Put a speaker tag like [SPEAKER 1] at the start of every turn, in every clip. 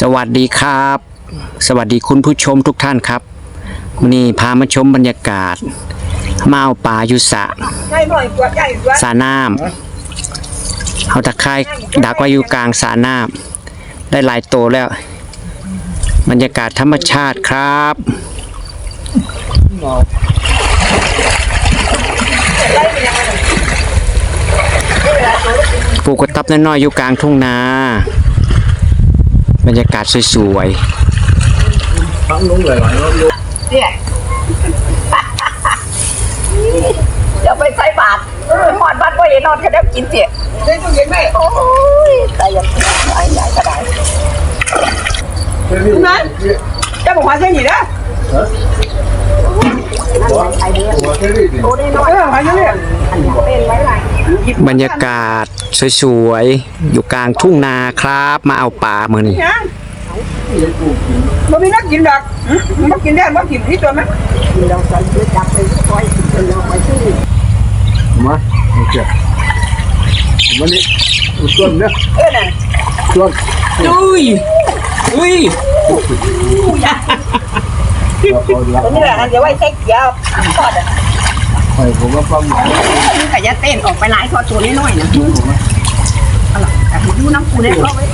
[SPEAKER 1] สวัสดีครับ สวัสดีคุณผู้ชมทุกท่านครับวันนี้พามาชมบรรยากาศ มาเอาปลายู่สะ
[SPEAKER 2] ใช่หน่อยตัวใหญ่ตัว
[SPEAKER 1] สระน้ำเอาตะไคร่ดักไว้อยู่กลางสระน้ำได้หลายโตแล้ว บรรยากาศธรรมชาติครับปลูกกระตับน้อยๆอยู่กลางทุ่งนา บรรยากาศสวย
[SPEAKER 3] ทั้งลงหลายรอบ
[SPEAKER 2] เนี่ยเดี๋ยวไปใส่บาตรหอดบัตรก็เห็นนอนก็ได้กินเสียได้ต้องเห็นไหมโอ้ยแต่ยังใหญ่ใหญ่ก็ได้
[SPEAKER 3] ๆนั้น
[SPEAKER 2] จะบอกว่าเส้นหนี
[SPEAKER 3] นะ
[SPEAKER 1] บรรยากาศสวยๆ อยู่กลางทุ่งนาครับ มาเอาปลามือนี่
[SPEAKER 2] ยังมันมีนักกินดอกมันกินได้มันกินนี่ตัวไหมเราจะจับไปคอยกินเราไปซื้อ
[SPEAKER 3] มาโอเควันนี้ส่วนเนี่ย
[SPEAKER 2] เออน่ะ
[SPEAKER 3] ส่วน
[SPEAKER 1] อุ้ยอุ้ย
[SPEAKER 3] เราเอาละ
[SPEAKER 2] ตัวนี้แหละเดี๋ยวไว้ใช้เกี๊ยวทอดอะ
[SPEAKER 3] ไปผมว่าฟัง
[SPEAKER 2] นี่ขยะเต้นออกไปหลายทอดตัวน้อยๆนะเอาล่ะแต่ดูน้ำปูเนี่ยเขาไว้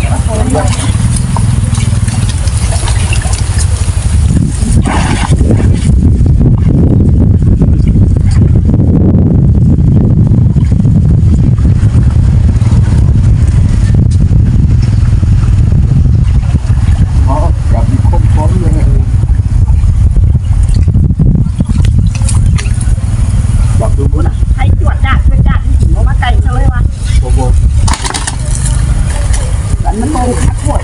[SPEAKER 3] อ๋อกับมีคมพร้อมเลยจับดูบุญ
[SPEAKER 2] ให้จวดจ้าจวดจ้าที่ถึงเพราะว่าไก่เขาเลยว่า
[SPEAKER 3] โอ้โห
[SPEAKER 2] มันมันโม งขัดปวด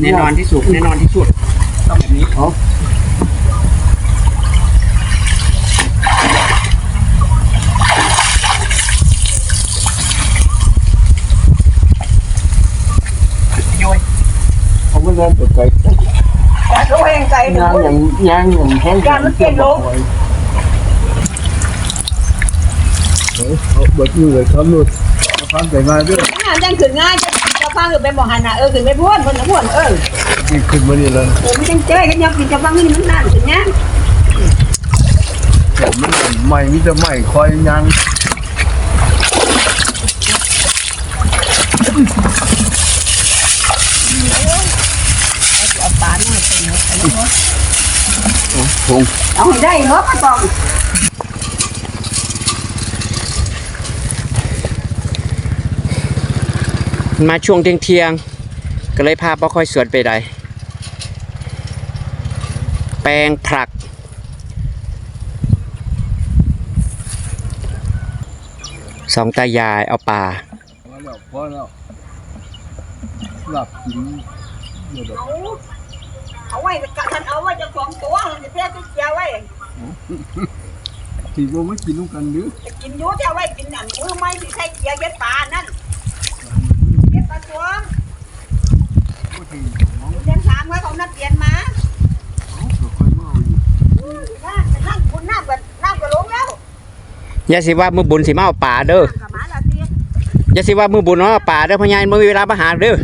[SPEAKER 1] แน่นอนที่สุดแน่นอนที่สุดต้องแบบนี้
[SPEAKER 3] เอา
[SPEAKER 2] โยย
[SPEAKER 3] เขาไม่เล่นตัวไก่
[SPEAKER 2] แต่เขาแห้งใจถึง
[SPEAKER 3] ย่างอย่างย่างอย่างแห้ง เอาเบิดมือเลยครับลูกฟังใจง่ายด้วย
[SPEAKER 2] งานยังขึ้นง่ายจะจะฟังอยู่เป็นบ่หันน่ะเออขึ้นไปพ้วนพ้นพ้วนเออ
[SPEAKER 3] นี่ขึ้นมานี่เลย
[SPEAKER 2] เออไม่ต้องเจอกันยังกินจะฟังนี่มันนานขึ้นง่าย
[SPEAKER 3] ผมใหม่มิจะใหม่คอยยัง
[SPEAKER 2] เอาปลาหน่อยเป็นเนาะ
[SPEAKER 3] คง
[SPEAKER 2] เอาให้ได้เนาะก็ต้อง
[SPEAKER 1] มาช่วงเที่ยงเที่ยงๆก็เลยพาป้าค่อยสวนไปได้แปลงผัก สองตายายเอาปลา
[SPEAKER 3] พอแล้วพอแล้วหลับกินเดี๋ยว
[SPEAKER 2] เอาเอาไว้กันเอาไว้จะของตัวจะแท้จะเจียวไว้
[SPEAKER 3] ทีว่าไม่กินลูกกันหรือ
[SPEAKER 2] กินอยู่จะไว้กินอันมือไม่ที่ใช้เจียวเย็ดปลานั่นเย็ดปลาตัว
[SPEAKER 3] ก็ที
[SPEAKER 2] เรียนถามไว้ เขานัดเรียนมา
[SPEAKER 3] เอาเดี๋ยวค่อยมาอาอยู่
[SPEAKER 2] น้ำน้ำคุณน้ำกันน้ำก็ลงแล้ว
[SPEAKER 1] ยาสิว่ามือบุญสิมาเอาป่าเด้อ
[SPEAKER 2] กับหมาละเตี้ย
[SPEAKER 1] อย่าสิว่ามือบุญเอาป่าเด้อพญายมือเวลามาหาเด้อ